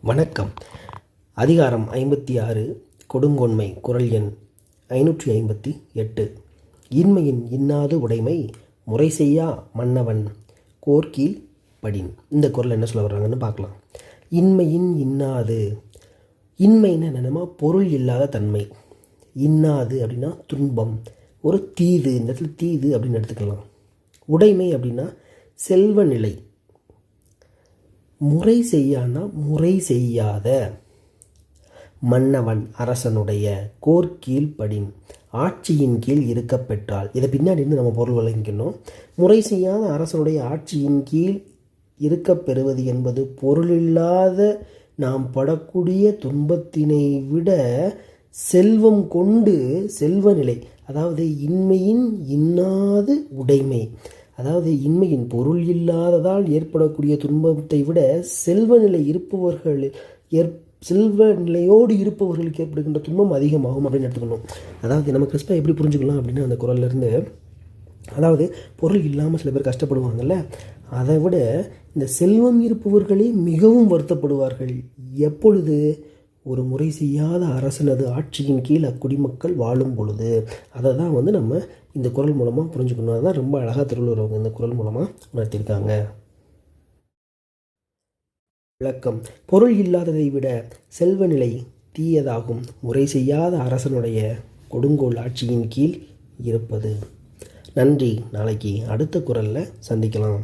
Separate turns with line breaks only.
வணக்கம். அதிகாரம் ஐம்பத்தி ஆறு கொடுங்கோன்மை குரல் எண் ஐநூற்றி ஐம்பத்தி எட்டு. இன்மையின் இன்னாது உடைமை முறை செய்யா மன்னவன் கோர்க்கீழ் படின். இந்த குரல் என்ன சொல்ல வர்றாங்கன்னு பார்க்கலாம். இன்மையின் இன்னாது. இன்மைன்னு என்னென்னமா பொருள் இல்லாத தன்மை. இன்னாது அப்படின்னா துன்பம். ஒரு தீது இந்த இடத்துல தீது அப்படின்னு எடுத்துக்கலாம். உடைமை அப்படின்னா செல்வ நிலை முறை செய்யானா முறை செய்யாத? மன்னவன் அரசனுடைய கோர் படின் ஆட்சியின் கீழ் இருக்க பெற்றால் இதை பின்னாடி இருந்து நம்ம பொருள் வழங்கிக்கணும் முறை செய்யாத அரசனுடைய ஆட்சியின் கீழ் இருக்க பெறுவது என்பது பொருளில்லாத நாம் படக்கூடிய துன்பத்தினை விட செல்வம் கொண்டு செல்வ நிலை அதாவது இன்மையின் இன்னாது உடைமை. அதாவது இன்மையின் பொருள் இல்லாததால் ஏற்படக்கூடிய துன்பத்தை விட செல்வ நிலை இருப்பவர்கள் ஏற் செல்வ நிலையோடு இருப்பவர்களுக்கு ஏற்படுகின்ற துன்பம் அதிகமாகும் அப்படின்னு எடுத்துக்கணும் அதாவது நம்ம கிறிஸ்பா எப்படி புரிஞ்சுக்கலாம் அப்படின்னு அந்த குரல்ல இருந்து அதாவது பொருள் இல்லாமல் சில பேர் கஷ்டப்படுவாங்கல்ல அதை விட இந்த செல்வம் இருப்பவர்களே மிகவும் வருத்தப்படுவார்கள். எப்பொழுது? ஒரு முறை செய்யாத அரசனது ஆட்சியின் கீழ் அக்குடிமக்கள் வாழும் பொழுது அதை தான் வந்து நம்ம இந்த குரல் மூலமாக புரிஞ்சுக்கணும். அதுதான் ரொம்ப அழகாக திருவள்ளுவர் அவங்க இந்த குரல் மூலமாக உணர்த்தியிருக்காங்க விளக்கம். பொருள் இல்லாததை விட செல்வ நிலை தீயதாகும். முறை செய்யாத அரசனுடைய கொடுங்கோல் ஆட்சியின் கீழ் இருப்பது. நன்றி. நாளைக்கு அடுத்த குரலில் சந்திக்கலாம்.